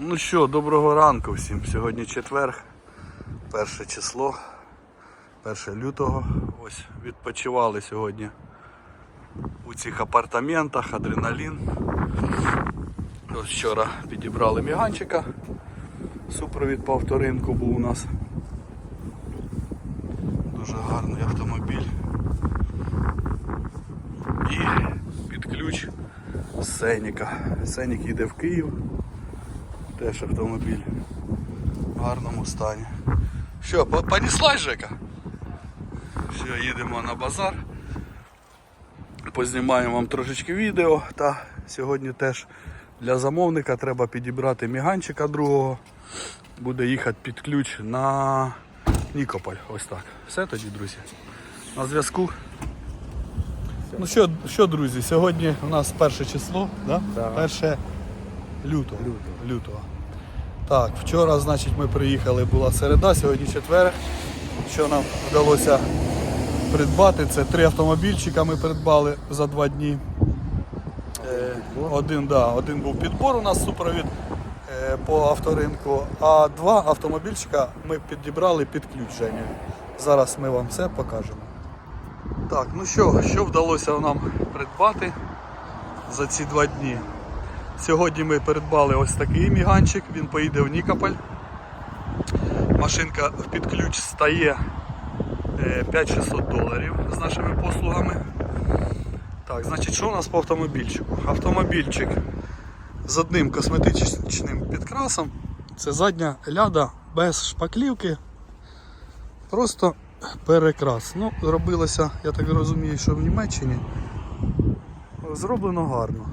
Ну що, доброго ранку всім. Сьогодні четвер, перше число, 1 лютого. Ось відпочивали сьогодні у цих апартаментах, адреналін. Ось вчора підібрали міганчика. Супровід по авторинку був у нас. Дуже гарний автомобіль. І під ключ Сеніка. Сенік їде в Київ. Теж автомобіль в гарному стані. Що, по- понеслась Жека? Все, їдемо на базар. Познімаємо вам трошечки відео. Та сьогодні теж для замовника треба підібрати міганчика другого. Буде їхати під ключ на Нікополь. Ось так. Все тоді, друзі. На зв'язку. Ну що, що, друзі, сьогодні у нас перше число, да? Так. перше лютого. лютого. Так, вчора, значить, ми приїхали, була середа, сьогодні четвер. Що нам вдалося придбати? Це три автомобільчика ми придбали за два дні. Е, Один, да, один був підбор у нас супровід е, по авторинку, а два автомобільчика ми підібрали під ключ. Зараз ми вам все покажемо. Так, ну що, що вдалося нам придбати за ці два дні? Сьогодні ми придбали ось такий міганчик, він поїде в Нікополь. Машинка під ключ стає е, 5600 доларів з нашими послугами. Так, значить, що у нас по автомобільчику? Автомобільчик з одним косметичним підкрасом. Це задня ляда без шпаклівки. Просто перекрас. Ну, робилося, я так розумію, що в Німеччині. Зроблено гарно.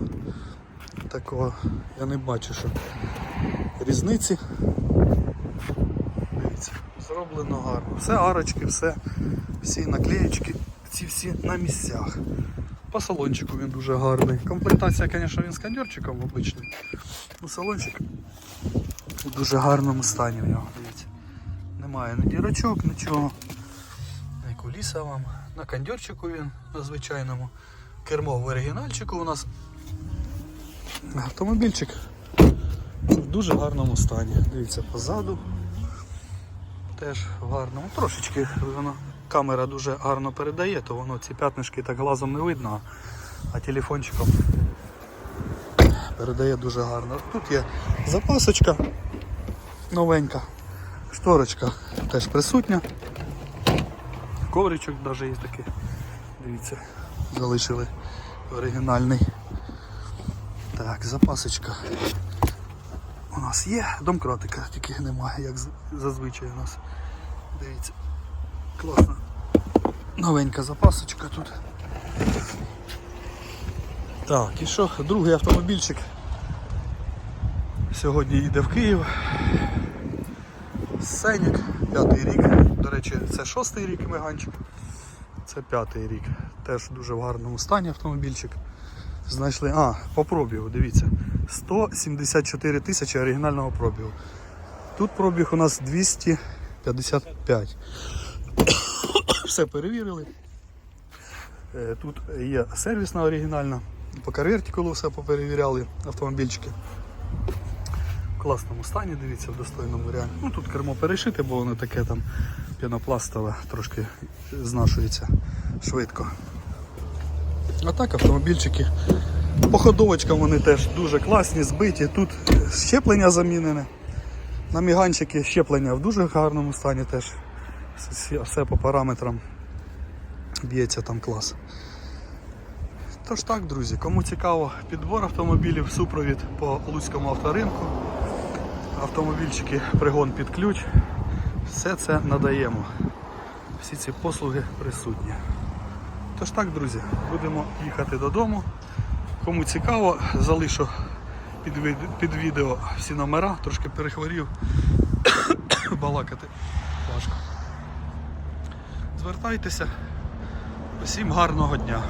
Такого я не бачу, що різниці. Дивіться, зроблено гарно. Все арочки, все, всі наклеєчки, ці всі на місцях. По салончику він дуже гарний. Комплектація, звісно, він з кондьорчиком обичний. Ну, салончик в дуже гарному стані в нього. Дивіться. Немає ні дірочок, нічого. Ні куліса вам. На кондьорчику він на звичайному. Кермо в оригінальчику у нас. Автомобільчик в дуже гарному стані. Дивіться позаду. Теж в гарному. Трошечки воно камера дуже гарно передає, то воно ці п'ятнишки так глазом не видно, а телефончиком передає дуже гарно. Тут є запасочка новенька, шторочка теж присутня. Ковричок навіть є такий. Дивіться, залишили оригінальний. Так, запасочка у нас є, домкратика тільки немає, як зазвичай у нас. Дивіться. Класна. Новенька запасочка тут. Так, і що, другий автомобільчик сьогодні їде в Київ. Сенік, п'ятий рік. До речі, це шостий рік меганчик. Це п'ятий рік. Теж дуже в гарному стані автомобільчик. Знайшли. А, по пробігу, дивіться. 174 тисячі оригінального пробігу. Тут пробіг у нас 255. Все перевірили. Е, Тут є сервісна оригінальна. По карвертикулу все поперевіряли автомобільчики. В класному стані, дивіться, в достойному реально. Ну тут кермо перешите, бо воно таке там пінопластове, трошки знашується швидко. А так автомобільчики. По ходовочкам вони теж дуже класні, збиті. Тут щеплення замінене. На міганчики щеплення в дуже гарному стані теж. Все- по параметрам б'ється там клас. Тож так, друзі, кому цікаво підбор автомобілів, супровід по Луцькому авторинку, автомобільчики, пригон під ключ, все це надаємо. Всі ці послуги присутні. Тож так, друзі, будемо їхати додому. Кому цікаво, залишу під, під відео всі номера, трошки перехворів, балакати важко. Звертайтеся. Усім гарного дня.